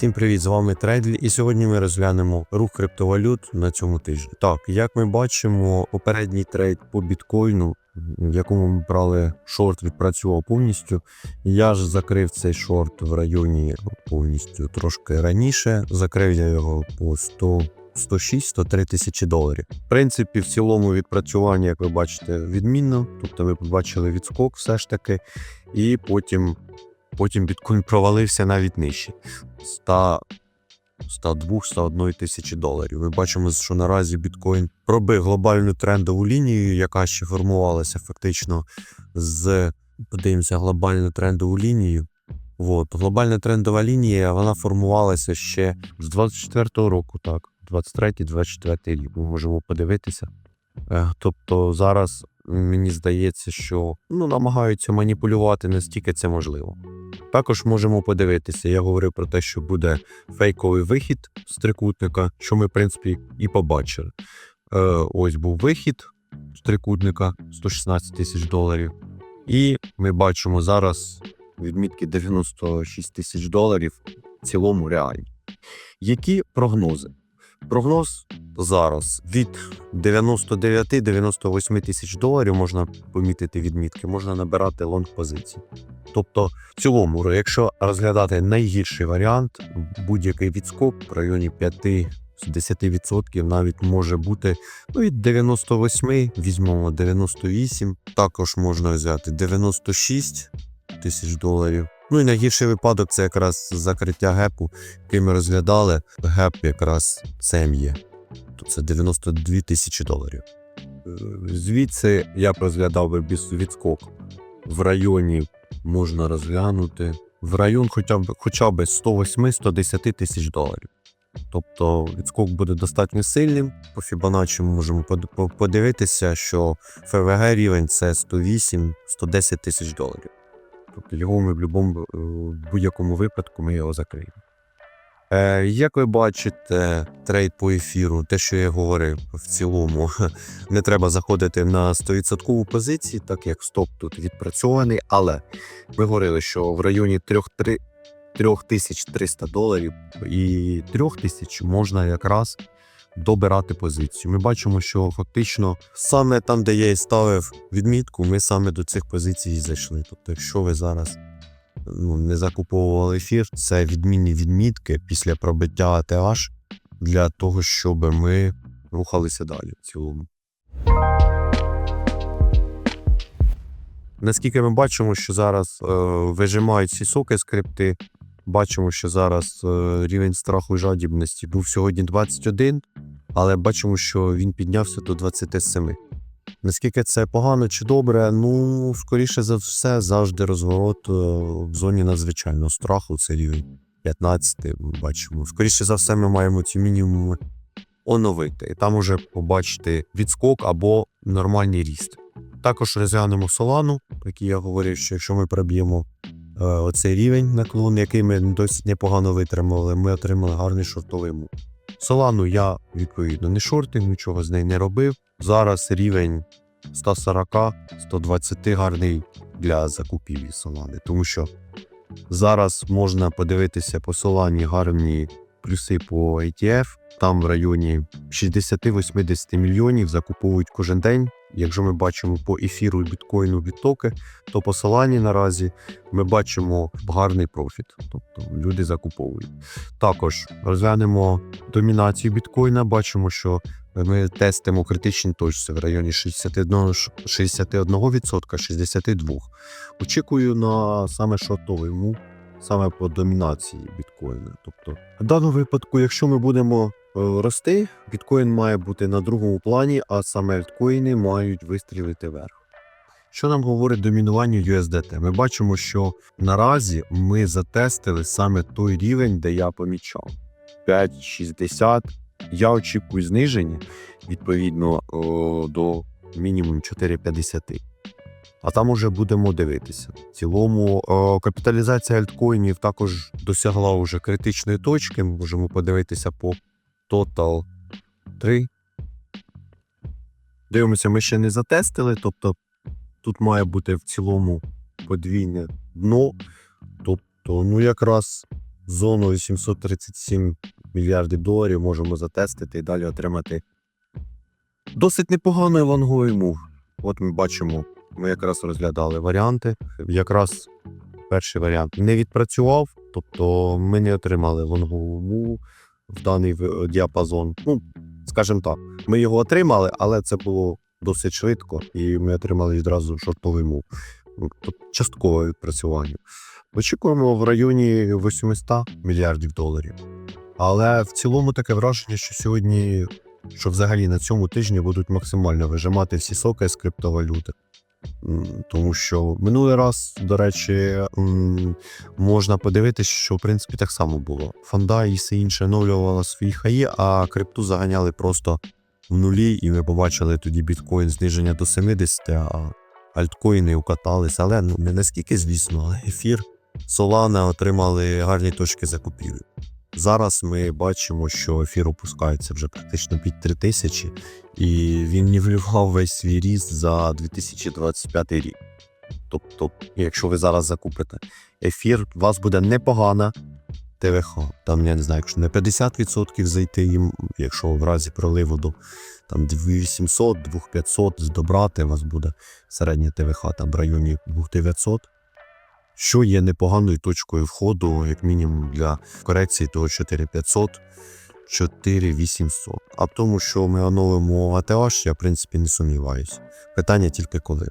Всім привіт, з вами Трейдлі, і сьогодні ми розглянемо рух криптовалют на цьому тижні. Так, як ми бачимо, попередній трейд по біткоїну, в якому ми брали шорт, відпрацював повністю. Я ж закрив цей шорт в районі повністю трошки раніше. Закрив я його по 100 106-103 тисячі доларів. В принципі, в цілому відпрацювання, як ви бачите, відмінно. Тобто ви побачили відскок все ж таки, і потім, потім біткоін провалився навіть нижче. 100, 102, 101 тисячі доларів. Ми бачимо, що наразі біткоін пробив глобальну трендову лінію, яка ще формувалася фактично з подивимося глобальну трендову лінію. От, глобальна трендова лінія вона формувалася ще з 24-го року, так. 23-24 рік. Ми можемо подивитися. Е, Тобто зараз мені здається, що ну, намагаються маніпулювати настільки це можливо. Також можемо подивитися. Я говорив про те, що буде фейковий вихід з трикутника, що ми, в принципі, і побачили. Е, ось був вихід з трикутника 116 тисяч доларів. І ми бачимо зараз відмітки 96 тисяч доларів в цілому реальні. Які прогнози? Прогноз зараз від 99-98 тисяч доларів можна помітити відмітки, можна набирати лонг позиції. Тобто, в цілому, якщо розглядати найгірший варіант, будь-який відскок в районі 5 10% навіть може бути ну, від 98, візьмемо 98, також можна взяти 96 тисяч доларів. Ну і найгірший випадок це якраз закриття гепу, який ми розглядали. Геп якраз цем є. То це 92 тисячі доларів. Е, Звідси я б розглядав би відскок. В районі можна розглянути. В район хоча б хоча б 108-110 тисяч доларів. Тобто відскок буде достатньо сильним. По Fibonacci ми можемо подивитися, що ФВГ рівень це 108-110 тисяч доларів. Тобто його ми в в будь-якому випадку ми його закриємо. Е, як ви бачите, трейд по ефіру, те, що я говорив, в цілому не треба заходити на 100% позиції, так як стоп тут відпрацьований, але ми говорили, що в районі 3 3300 доларів і 3000 можна якраз добирати позицію. Ми бачимо, що фактично саме там, де я і ставив відмітку, ми саме до цих позицій зайшли. Тобто, якщо ви зараз ну, не закуповували ефір, це відмінні відмітки після пробиття ATH для того, щоб ми рухалися далі в цілому. Наскільки ми бачимо, що зараз е, вижимають ці соки скрипти, бачимо, що зараз е, рівень страху і жадібності був сьогодні 21, але бачимо, що він піднявся до 27. Наскільки це погано чи добре? Ну, скоріше за все, завжди розворот е, в зоні надзвичайного страху, це рівень 15, ми бачимо. Скоріше за все, ми маємо ці мінімуми оновити, і там уже побачити відскок або нормальний ріст. Також розглянемо солану, як я говорив, що якщо ми проб'ємо е, оцей рівень наклон, який ми досить непогано витримали, ми отримали гарний шортовий мув. Солану я відповідно не шортив, нічого з нею не робив. Зараз рівень 140-120 гарний для закупівлі солани, тому що зараз можна подивитися по солані гарні плюси по ETF. Там в районі 60-80 мільйонів закуповують кожен день. Якщо ми бачимо по ефіру і біткоїну відтоки, то по солані наразі ми бачимо гарний профіт. Тобто люди закуповують. Також розглянемо домінацію біткоїна. Бачимо, що ми тестимо критичні точці в районі 61, 61%, 62%. Очікую на саме шортовий мув, саме по домінації біткоїна. Тобто, в даному випадку, якщо ми будемо е, рости, біткоін має бути на другому плані, а саме альткоїни мають вистрілити вверх. Що нам говорить домінування USDT? Ми бачимо, що наразі ми затестили саме той рівень, де я помічав 5,60. Я очікую зниження відповідно до мінімум 4,50. А там уже будемо дивитися. В цілому капіталізація альткоїнів також досягла вже критичної точки. Ми можемо подивитися по Total 3. Дивимося, ми ще не затестили, тобто тут має бути в цілому подвійне дно. Тобто, ну якраз зону 837 мільярдів доларів можемо затестити і далі отримати досить непоганий лонговий мув. От ми бачимо, ми якраз розглядали варіанти. Якраз перший варіант не відпрацював, тобто ми не отримали лонгову в даний діапазон. Ну, скажімо так, ми його отримали, але це було досить швидко, і ми отримали відразу шортовий мув. Тобто часткове відпрацювання. Очікуємо в районі 800 мільярдів доларів. Але в цілому таке враження, що сьогодні, що взагалі на цьому тижні будуть максимально вижимати всі соки з криптовалюти. Тому що минулий раз, до речі, можна подивитися, що в принципі так само було. Фонда і все інше оновлювало свої хаї, а крипту заганяли просто в нулі, і ми побачили тоді біткоін зниження до 70, а альткоїни укатались. Але ну не наскільки, звісно, ефір, Solana отримали гарні точки закупівлі. Зараз ми бачимо, що ефір опускається вже практично під 3000, і він нівелював весь свій ріст за 2025 рік. Тобто, якщо ви зараз закупите ефір, у вас буде непогана ТВХ. Там, я не знаю, якщо не 50% зайти їм, якщо в разі проливу до там 2800, 2500 добрати, у вас буде середня ТВХ там в районі 2900 що є непоганою точкою входу, як мінімум для корекції того 4500, 4800. А в тому, що ми оновимо ATH, я в принципі не сумніваюся. Питання тільки коли.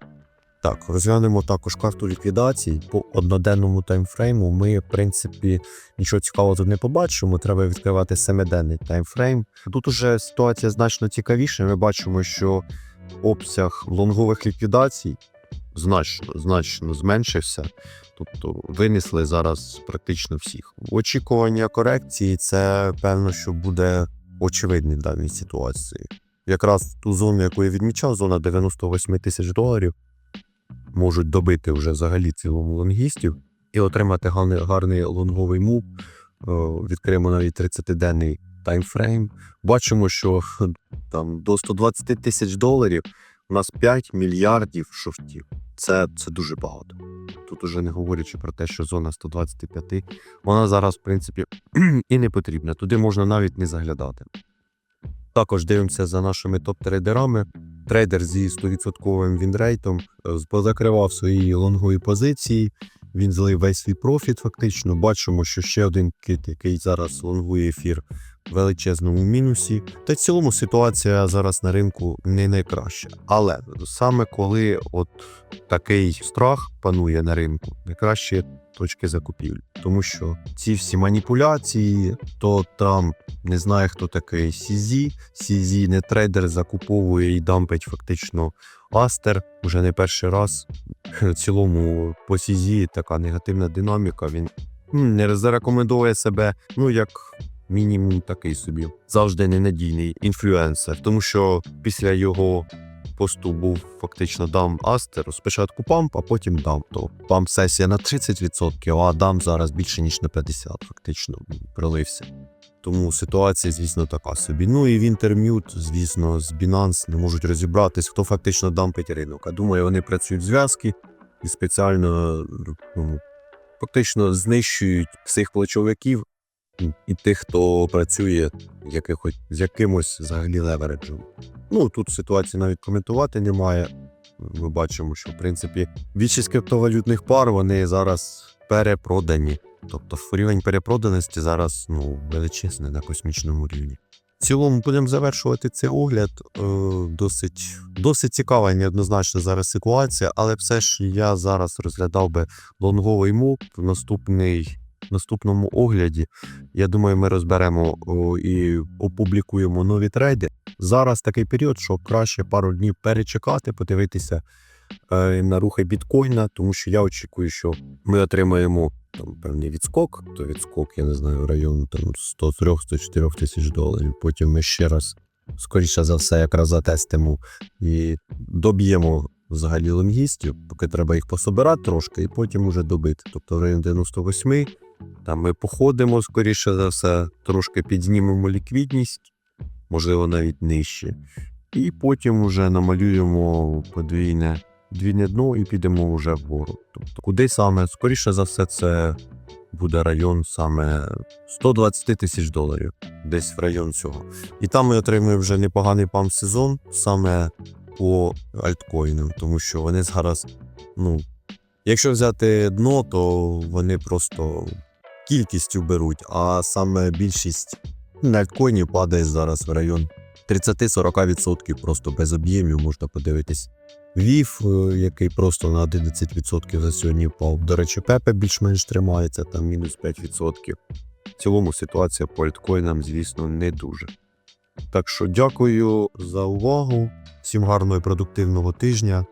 Так, розглянемо також карту ліквідацій. По одноденному таймфрейму ми, в принципі, нічого цікавого тут не побачимо. Треба відкривати семиденний таймфрейм. Тут уже ситуація значно цікавіша. Ми бачимо, що обсяг лонгових ліквідацій значно, значно зменшився. Тобто винесли зараз практично всіх. Очікування корекції це певно, що буде очевидне в даній ситуації. Якраз ту зону, яку я відмічав, зона 98 тисяч доларів, можуть добити вже взагалі цілому лонгістів і отримати гарний, гарний лонговий мув. Е, Відкриємо навіть 30-денний таймфрейм. Бачимо, що там до 120 тисяч доларів у нас 5 мільярдів шортів. Це, це дуже багато. Тут уже не говорячи про те, що зона 125, вона зараз, в принципі, і не потрібна. Туди можна навіть не заглядати. Також дивимося за нашими топ-трейдерами. Трейдер зі 100% вінрейтом е, позакривав свої лонгові позиції. Він злив весь свій профіт. Фактично бачимо, що ще один кит, який зараз лонгує ефір величезному мінусі. Та в цілому ситуація зараз на ринку не найкраща. Але саме коли от такий страх панує на ринку, найкраще точки закупівлі, тому що ці всі маніпуляції, то там не знає, хто такий CZ, CZ не трейдер закуповує і дампить фактично Астер вже не перший раз. В цілому по CZ така негативна динаміка. Він не зарекомендує себе, ну як мінімум такий собі завжди ненадійний інфлюенсер, тому що після його посту був фактично дам Астер. Спочатку памп, а потім дам. То памп сесія на 30%, а дам зараз більше ніж на 50%, фактично пролився. Тому ситуація, звісно, така собі. Ну і Вінтермют, звісно, з Binance не можуть розібратись, хто фактично дампить ринок. А думаю, вони працюють зв'язки і спеціально ну, фактично знищують всіх плечовиків і тих, хто працює якихось, з якимось взагалі левереджем. Ну тут ситуації навіть коментувати немає. Ми бачимо, що в принципі більшість криптовалютних пар вони зараз перепродані. Тобто рівень перепроданості зараз ну, величезний на космічному рівні. В цілому будемо завершувати цей огляд. Е, досить, досить цікава і неоднозначна зараз ситуація, але все ж я зараз розглядав би лонговий мув в наступний, наступному огляді. Я думаю, ми розберемо і опублікуємо нові трейди. Зараз такий період, що краще пару днів перечекати, подивитися е, на рухи біткоїна, тому що я очікую, що ми отримаємо там певний відскок, то відскок, я не знаю, в району там 103-104 тисяч доларів. Потім ми ще раз, скоріше за все, якраз затестимо і доб'ємо взагалі лонгістів, поки треба їх пособирати трошки, і потім уже добити. Тобто в районі 98 там ми походимо, скоріше за все, трошки підзнімемо ліквідність, можливо, навіть нижче. І потім вже намалюємо подвійне, подвійне дно і підемо вже вгору. Тобто, куди саме? Скоріше за все, це буде район саме 120 тисяч доларів, десь в район цього. І там ми отримуємо вже непоганий пам сезон саме по альткоїнам, тому що вони зараз, ну, якщо взяти дно, то вони просто кількістю беруть, а саме більшість на альткоїнів падає зараз в район 30-40% просто без об'ємів можна подивитись. Вів, е, який просто на 11% за сьогодні впав. До речі, Пепе більш-менш тримається, там мінус 5%. В цілому ситуація по альткоїнам, звісно, не дуже. Так що дякую за увагу. Всім гарного і продуктивного тижня.